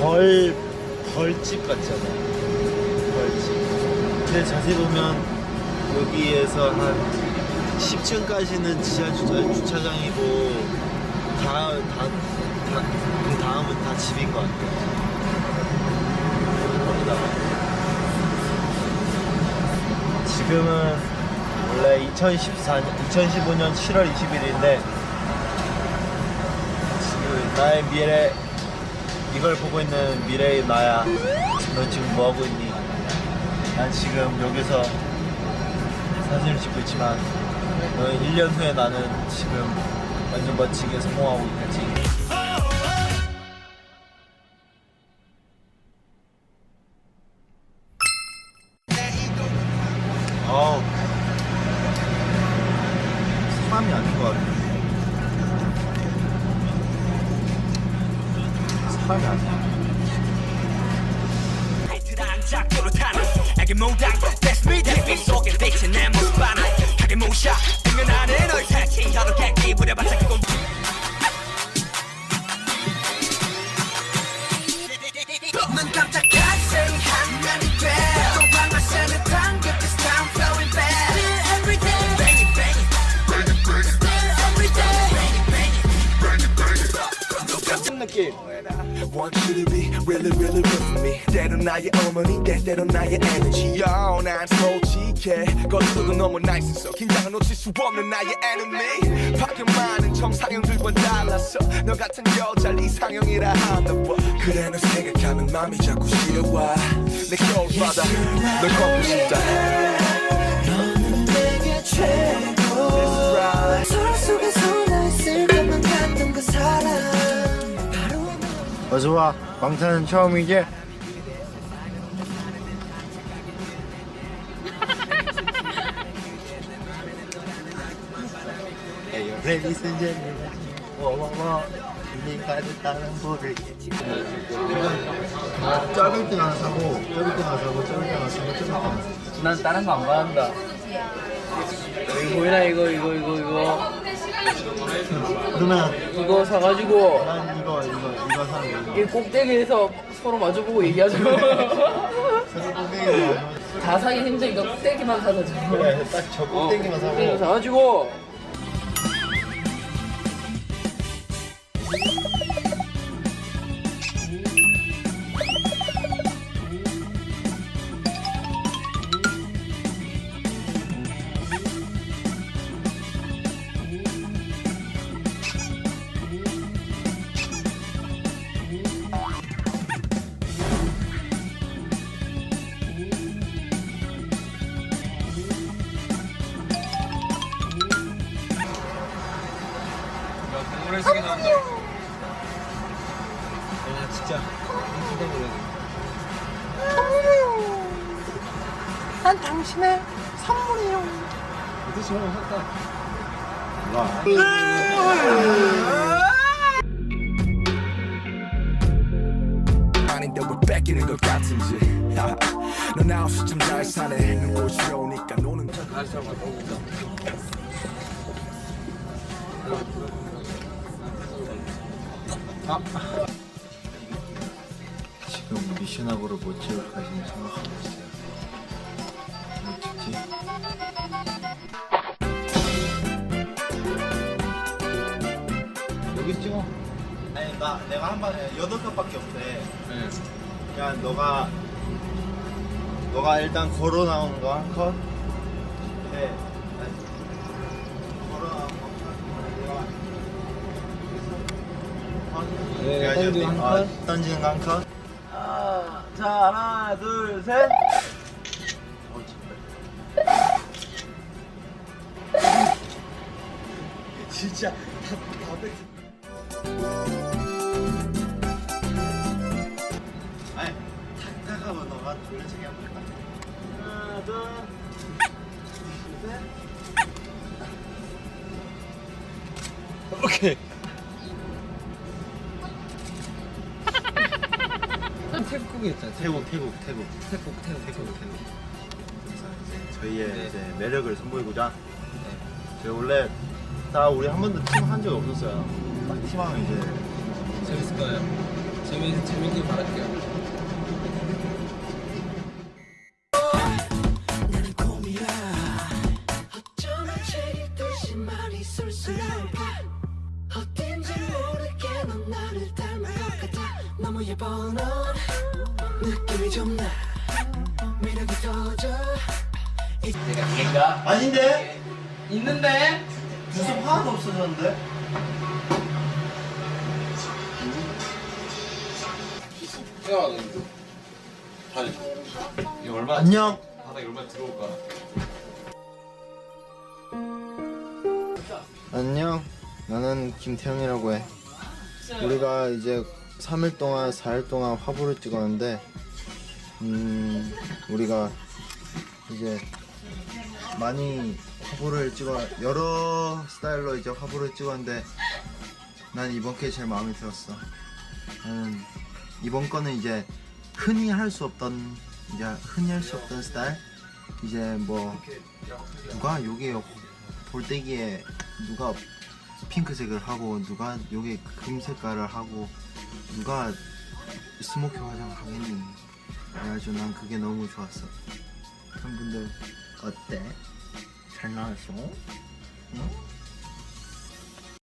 벌 벌집 같잖아. 벌집. 근데 자세히 보면 여기에서 한 10층까지는 지하 주차, 주차 장이고 다, 다, 다, 그 다음은 다 집인 것 같아요. 지금은 원래 2014년, 2015년 7월 20일인데 지금 나의 미래 이걸 보고 있는 미래의 나야 너 지금 뭐 하고 있니? 난 지금 여기서 사진을 찍고 있지만 너 1년 후에 나는 지금 완전 멋지게 성공하고 있겠지. 어우. 사람이 아닌 것 같아 아니야. 라이트랑 작도로 타는 애기 모당. That's me 달빛 속에 비친 내 모습 하나. 하게 모셔. 등은 안에 널 사치 여러 객기 부려봤자 그건 눈 깜짝할 한 날이 돼 it 같은 느낌. Want you to be really really with me. 때론 나의 어머니 때때론 나의 에너지. Yo 난 솔직해. 겉으로도 너무 nice so 긴장을 놓칠 수 없는 나의 enemy. 많은 정상형들과 달라서 너 같은 여자를 이상형이라 하나 봐 그래 너 생각하면 맘이 자꾸 시려와. 내 겨울바다 널 걷고 싶다. 너는 내게 최 어서와 방탄은 처음이지? And gentlemen, 워워워, 힐링까지 따는 볼을 짧을 때 하나 사고, 짧을 때 하나 사고, 짧을 때 하나 사고, 짧을 때 하나 사고. 난 다른 거안 받는다. 여기 보이나 이거 이거 이거 이거 그러면 이거 사가지고 난 이거, 이거, 이거 사는 거. 이 꼭대기에서 서로 마주보고 꼭대기로 다 사기 힘드니까 꼭대기만. 그래, 딱저 꼭대기만 사고. 꼭대기 사가지고 야, 진짜. 난 당신의 선물이요 어디 저런 샀다. 와. 아닌데 왜 뺏기는 것 같은지 넌 아홉 시쯤 잘 사네 눈꽃이 오니까 노는 지금 미션하고를 못 찍을까지는 생각하고 있어요. 못 찍지? 여기 찍어. 아니 나 내가 한 번에 여덟 컷밖에 없대. 야 너가 너가 일단 걸어 나오는 거 한 컷. 네. 던지는 한 아, 컷. 던지는 거 한 컷. 아, 자 하나 둘 셋. 어. 진짜 다다 아니 탁탁하고 너가 돌려치기 한번 해봐 하나 둘 셋 오케이 태국에 있잖아. 태국 태국 태국. 태국 태국 태국. 태국 그래서 이제 저희의 이제 매력을 선보이고자. 저희 원래 다 우리 한 번도 팀 한 적이 없었어요. 딱 팀하면 이제. 재밌을 거예요. 재미 재밌길 바랄게요. 나는 꿈이야 어쩌면 제일 듯이 많이 쏠쏠할까? 어딘지 모르게 넌 나를 닮은 것 같아. 너무 예뻐 넌 느낌이 좀나 매력이 터져 내가 걔가 아닌데? 있는데 두습 하나도 없어졌는데? 생각하는 다리 이거 얼마 안녕. 바닥에 얼마 들어올까? 안녕. 나는 김태형이라고 해. 우리가 이제 3일 동안, 4일 동안 화보를 찍었는데, 음, 우리가 이제 많이 화보를 찍어, 여러 스타일로 이제 화보를 찍었는데, 난 이번 게 제일 마음에 들었어. 나는 이번 거는 이제 흔히 할 수 없던, 이제 흔히 할 수 없던 스타일? 이제 뭐, 누가 여기 볼때기에 누가 핑크색을 하고 누가 여기 금 색깔을 하고 누가 스모키 화장 하겠니 그래가지고 난 그게 너무 좋았어 한 분들 어때? 잘 나왔어? 응?